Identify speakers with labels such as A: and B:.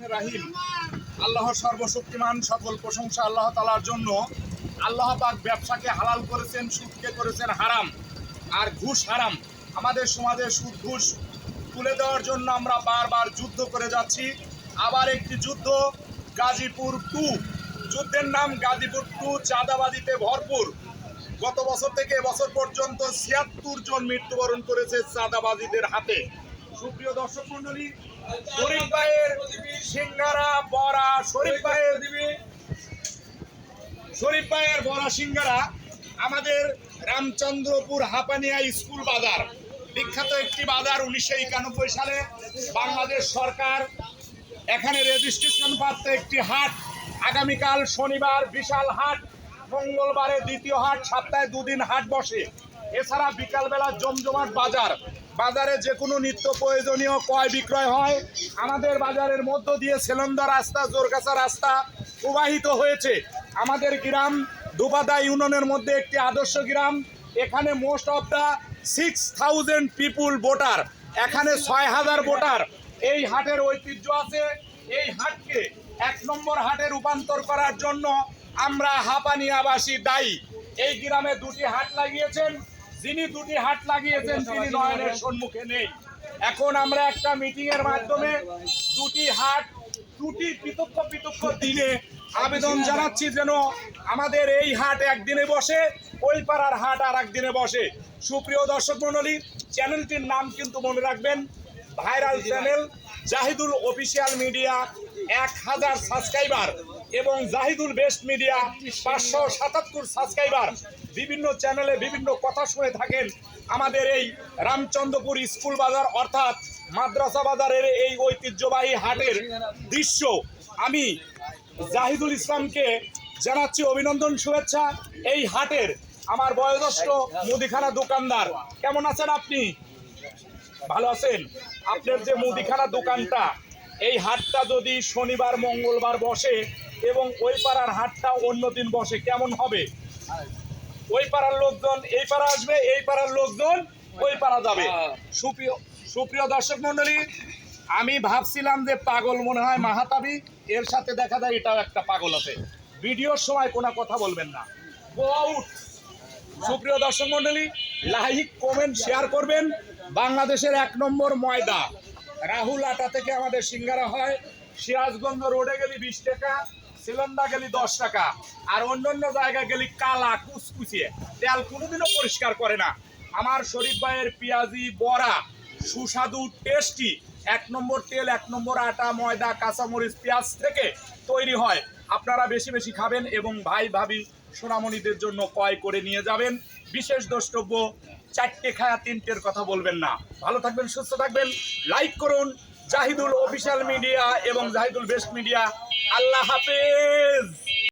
A: রাহিম। আল্লাহ সর্বশক্তিমান সকল প্রশংসা আল্লাহ তালার জন্য। আল্লাহ পাক ব্যবসাকে হালাল করেছেন, সুদকে করেছেন হারাম। আর ঘুষ হারাম। আমাদের সমাজে সুদ, ঘুষ তুলে দেওয়ার জন্য আমরা বারবার যুদ্ধ করে যাচ্ছি। আবার একটি যুদ্ধ, গাজীপুর টু। যুদ্ধের নাম গাজীপুর টু, চাঁদাবাজিতে ভরপুর। গত বছর থেকে এবছর পর্যন্ত ছিয়াত্তর জন মৃত্যুবরণ করেছে চাঁদাবাজিদের হাতে। সুপ্রিয় দর্শক মন্ডলী, শরীফ ভাইয়ের সিঙ্গারা, বড়া, শরীফ ভাইয়ের শরীফ ভাইয়ের বড়া সিঙ্গারা আমাদের রামচন্দ্রপুর হাপানিয়া স্কুল বাজার। বিখ্যাত একটি বাজার উনিশশো একানব্বই সালে বাংলাদেশ সরকার এখানে রেজিস্ট্রেশন প্রাপ্ত একটি হাট। আগামীকাল শনিবার বিশাল হাট, মঙ্গলবারে দ্বিতীয় হাট, সপ্তাহে দুদিন হাট বসে। এছাড়া বিকালবেলা জমজমাট বাজার। বাজারে যে কোনো নিত্য প্রয়োজনীয় ক্রয় বিক্রয় হয়। আমাদের বাজারের মধ্য দিয়ে সেলন্দা রাস্তা জোরকাছা রাস্তা প্রবাহিত হয়েছে। আমাদের গ্রাম দুবাদা ইউনিয়নের মধ্যে একটি আদর্শ গ্রাম। এখানে most of the six thousand people voter এখানে ছয় হাজার ভোটার এই হাটের ঐতিহ্য আছে। এই হাটকে এক নম্বর হাটে রূপান্তর করার জন্য আমরা হাপানিয়াবাসী দায়ী। এই গ্রামে দুটি হাট লাগিয়েছেন। যিনি দুটি হাট লাগিয়েছেন তিনি নয়নের সম্মুখে নেই। এখন আমরা একটা মিটিং এর মাধ্যমে দুটি হাট দুটি পৃথক পৃথক দিনে আবেদন জানাচ্ছি যেন আমাদের এই হাট একদিনে বসে ওই পাড়ার হাট আর একদিনে বসে। সুপ্রিয় দর্শক মণ্ডলী চ্যানেলটির নাম কিন্তু মনে রাখবেন viral channel Zahidul official media এক হাজার সাবস্ক্রাইবার এবং জাহিদুল বেস্ট মিডিয়া পাঁচশো সাতাত্তর সাবস্ক্রাইবার বিভিন্ন চ্যানেলে বিভিন্ন কথা শুনে থাকেন আমাদের এই রামচন্দ্রপুর স্কুল বাজার অর্থাৎ মাদ্রাসা বাজারের এই ঐতিহ্যবাহী হাটের দৃশ্য। আমি জাহিদুল ইসলামকে জানাচ্ছি অভিনন্দন, শুভেচ্ছা। এই হাটের আমার বয়োজ্যেষ্ঠ মুদিখানা দোকানদার। কেমন আছেন আপনি? ভালো আছেন? আপনার যে মুদিখানা দোকানটা, এই হাটটা যদি শনিবার, মঙ্গলবার বসে এবং ওই পাড়ার হাটটা অন্য দিন বসে, কেমন হবে? ওই পাড়ার লোকজন এই পাড়া আসবে এই পাড়ার লোকজন ওই পাড়া যাবে। সুপ্রিয় সুপ্রিয় দর্শক মন্ডলী আমি ভাবছিলাম যে পাগল মনে হয় মাহাতাবি এর সাথে দেখা যায় এটাও একটা পাগল আছে। ভিডিওর সময় কোনো কথা বলবেন না। গো আউট সুপ্রিয় দর্শক মন্ডলী লাইক কমেন্ট শেয়ার করবেন। বাংলাদেশের এক নম্বর ময়দা। রাহুল আটা থেকে আমাদের সিঙ্গারা হয়। সিরাজগঞ্জ রোডে গেলি বিশ টাকা। সিলন্দা গেলি দশ টাকা, আর অন্য অন্য জায়গায় গেলি কালা, কুচকুচিয়ে। তেল কোনোদিনও পরিষ্কার করে না। আমার শরীফ ভাইয়ের পেঁয়াজি, বড়া, সুস্বাদু টেস্টি এক নম্বর তেল, এক নম্বর আটা, ময়দা, কাঁচামরিচ, পেঁয়াজ থেকে তৈরি হয়। আপনারা বেশি বেশি খাবেন এবং ভাই, ভাবি, সোনামণিদের জন্য ক্রয় করে নিয়ে যাবেন। বিশেষ দ্রষ্টব্য, চারটে খায়া তিনটের কথা বলবেন না। ভালো থাকবেন, সুস্থ থাকবেন। লাইক করুন জাহিদুল অফিসিয়াল মিডিয়া এবং জাহিদুল বেস্ট মিডিয়া আল্লাহ হাফেজ।